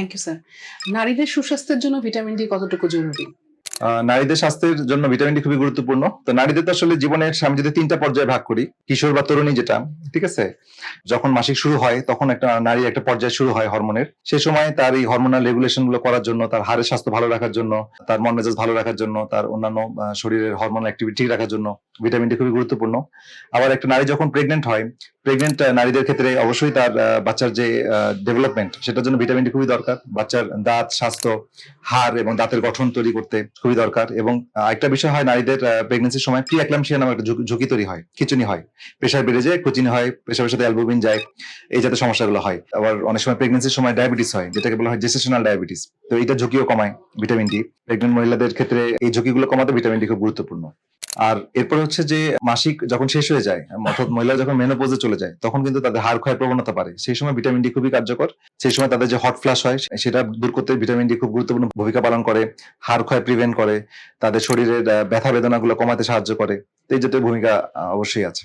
Thank you sir নারীদের সুস্বাস্থ্যের জন্য ভিটামিন ডি কতটুকু জরুরি? নারীদের স্বাস্থ্যের জন্য ভিটামিন ডি খুবই গুরুত্বপূর্ণ। তো নারীদের তো আসলে জীবনের আমি যদি তিনটা পর্যায়ে ভাগ করি, কিশোর বা তরুণী যেটা, ঠিক আছে? যখন মাসিক শুরু হয়, তখন একটা নারী একটা পর্যায়ে শুরু হয় হরমোনের। সে সময় তার এই হরমোনাল রেগুলেশনগুলো করার জন্য, তার হাড়ের স্বাস্থ্য ভালো রাখার জন্য, তার মন মেজাজ ভালো রাখার জন্য, তার অন্যান্য শরীরের হরমোনাল অ্যাক্টিভিটি ঠিক রাখার জন্য ভিটামিন ডি খুবই গুরুত্বপূর্ণ। আবার একটা নারী যখন প্রেগনেন্ট হয় প্রেগনেন্ট নারীদের ক্ষেত্রে অবশ্যই তার বাচ্চার যে ডেভেলপমেন্ট সেটার জন্য ভিটামিন ডি খুবই দরকার। বাচ্চার দাঁত, স্বাস্থ্য, হাড় এবং দাঁতের গঠন তৈরি করতে খুবই দরকার। এবং একটা বিষয় হয় নারীদের প্রেগনেন্সির সময় প্রি অ্যাক্লামশিয়া নামে একটা ঝুঁকি- তৈরি হয়, খিচুনি হয়। প্রেশার বেড়ে যায় কুচিনি হয় প্রেশারের সাথে অ্যালবুমিন যায়, এই জাতীয় সমস্যাগুলো হয়। আবার অনেক সময় প্রেগনেন্সির সময় ডায়াবেটিস হয়, যেটাকে বলা হয় জেসেশনাল ডায়াবেটিস তো এটা ঝুঁকিও কমায় ভিটামিন ডি প্রেগনেন্ট মহিলাদের ক্ষেত্রে এই ঝুঁকিগুলো কমাতে ভিটামিন ডি খুব গুরুত্বপূর্ণ। আর এরপর হচ্ছে যে মাসিক যখন শেষ হয়ে যায়, অর্থাৎ মহিলা যখন মেনোপোজে চলে যায়, তখন কিন্তু তাদের হাড় ক্ষয়ের প্রবণতা পারে সেই সময় ভিটামিন ডি খুবই কার্যকর। সেই সময় তাদের যে হট ফ্লাশ হয়, সেটা দূর করতে ভিটামিন ডি খুব গুরুত্বপূর্ণ ভূমিকা পালন করে, হাড় ক্ষয় প্রিভেন্ট করে, তাদের শরীরের ব্যথা বেদনাগুলো কমাতে সাহায্য করে। এই জাতীয় ভূমিকা অবশ্যই আছে।